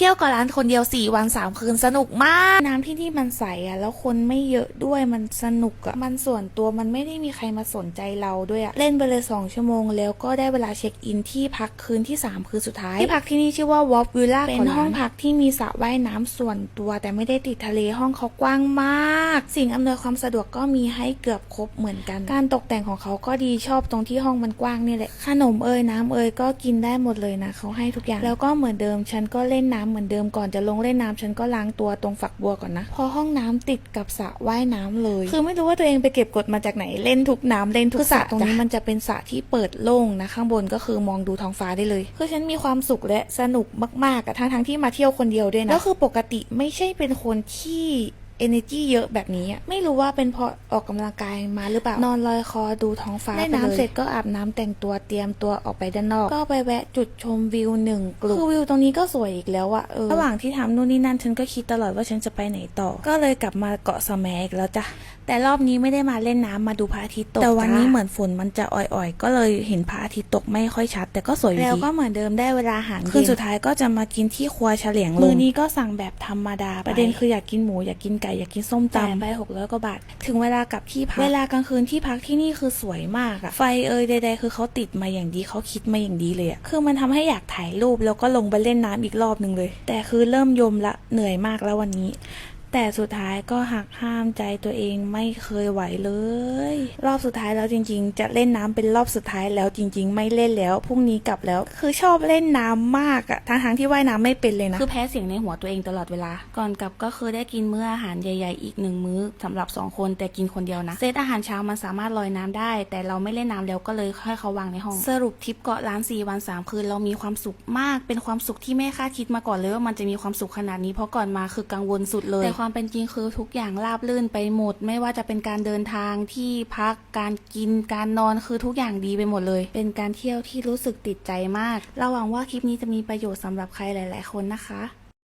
เที่ยวกับร้านคนเดียว 4 วัน 3 คืนสนุกมาก น้ำที่นี่มันใสอะแล้วคนไม่เยอะด้วยมันสนุกอะมันส่วนตัวมันไม่ได้มีใครมาสนใจเราด้วยอะเล่นไปเลย 2 ชั่วโมง แล้วก็ได้เวลาเช็คอินที่พักคืนที่ 3 คืนสุดท้าย ที่พักที่นี่ชื่อว่าวอ l วิลล่าเป็นห้องพักที่มีสระว่ายน้ำส่วนตัว แต่ไม่ได้ติดทะเลห้องเขากว้างมาก สิ่งอำนวยความสะดวกก็มีให้เกือบครบเหมือนกัน การตกแต่งของเขาก็ดีชอบตรงที่ห้องมันกว้างนี่แหละขนมเอ่ยน้ำเอ่ยก็กินได้หมดเลยนะเขาให้ทุกอย่างแล้วก็เหมือนเดิมฉันก็เล่นน้ำเหมือนเดิมก่อนจะลงเล่นน้ำฉันก็ล้างตัวตรงฝักบัวก่อนนะเพอห้องน้ำติดกับสระว่ายน้ำเลย คือไม่รู้ว่าตัวเองไปเก็บกดมาจากไหนเล่นทุกน้ำเล่นทุกสระตรงนี้มันจะเป็นสระที่เปิดโล่งนะข้างบนก็คือมองดูท้องฟ้าได้เลยคือฉันมีความสุขและสนุกมากๆอะทั้งทั้งๆที่มาเที่ยวคนเดียวด้วยนะแล้วคือปกติไม่ใช่เป็นคนที่ energy เยอะแบบนี้อะไม่รู้ว่าเป็นเพราะออกกำลังกายมาหรือเปล่านอนลอยคอดูท้องฟ้าเล่นน้ำเสร็จก็อาบน้ำแต่งตัวเตรียมตัวออกไปด้านนอก ก็ไปแวะจุดชมวิวหนึ่งกลุ่มคือวิวตรงนี้ก็สวยอีกแล้วอะเออระหว่างที่ทำนู่นนี่นั่นฉันก็คิดตลอดว่าฉันจะไปไหนต่อ ก็เลยกลับมาเกาะสแมอีกแล้วจ้ะแต่รอบนี้ไม่ได้มาเล่นน้ำมาดูพระอาทิตย์ตกแต่วันนี้เหมือนฝนมันจะอ่อยๆ ก็เลยเห็นพระอาทิตย์ตกไม่ค่อยชัด แต่ก็สวยอยู่ดีแล้วก็เหมือนเดิมได้เวลาอาหารคืนสุดท้ายก็จะมากินที่ครัวเฉลียงมือนี้ก็สั่งแบบธรรมดา ประเด็นคืออยากกินหมูอยากกินไก่อยากกินส้มตำไปหกร้อยกว่าบาท ถึงเวลากลับที่พัก เวลากลางคืนที่พักที่นี่คือสวยมากอะไฟเอ่ยใดๆคือเขาติดมาอย่างดีเขาคิดมาอย่างดีเลยอะคือมันทำให้อยากถ่ายรูปแล้วก็ลงไปเล่นน้ำอีกรอบหนึ่งเลย แต่คือเริ่มยมละเหนื่อยมากแล้ววันนี้ แต่สุดท้ายก็หักห้ามใจตัวเองไม่เคยไหวเลย รอบสุดท้ายแล้วจริง ๆ จะเล่นน้ำเป็นรอบสุดท้ายแล้วจริง ๆ ไม่เล่นแล้วพรุ่งนี้กลับแล้ว คือชอบเล่นน้ำมากอะทั้งๆที่ว่ายน้ำไม่เป็นเลยนะคือแพ้เสียงในหัวตัวเองตลอดเวลา ก่อนกลับก็คือได้กินมื้ออาหารใหญ่ๆ อีกหนึ่งมื้อสำหรับสองคนแต่กินคนเดียวนะเซตอาหารเช้ามันสามารถลอยน้ำได้ แต่เราไม่เล่นน้ำแล้วก็เลยให้เขาวางในห้อง สรุปทริปเกาะล้านสี่วันสามคืนเรามีความสุขมากเป็นความสุขที่ไม่คาดคิดมาก่อนเลยว่ามันจะมีความสุขขนาดนี้เพราะก่อนมาคือกังวลสุดเลยความเป็นจริงคือทุกอย่างราบรื่นไปหมด ไม่ว่าจะเป็นการเดินทางที่พักการกินการนอนคือทุกอย่างดีไปหมดเลย เป็นการเที่ยวที่รู้สึกติดใจมาก เราหวังว่าคลิปนี้จะมีประโยชน์สำหรับใครหลาย ๆ คนนะคะ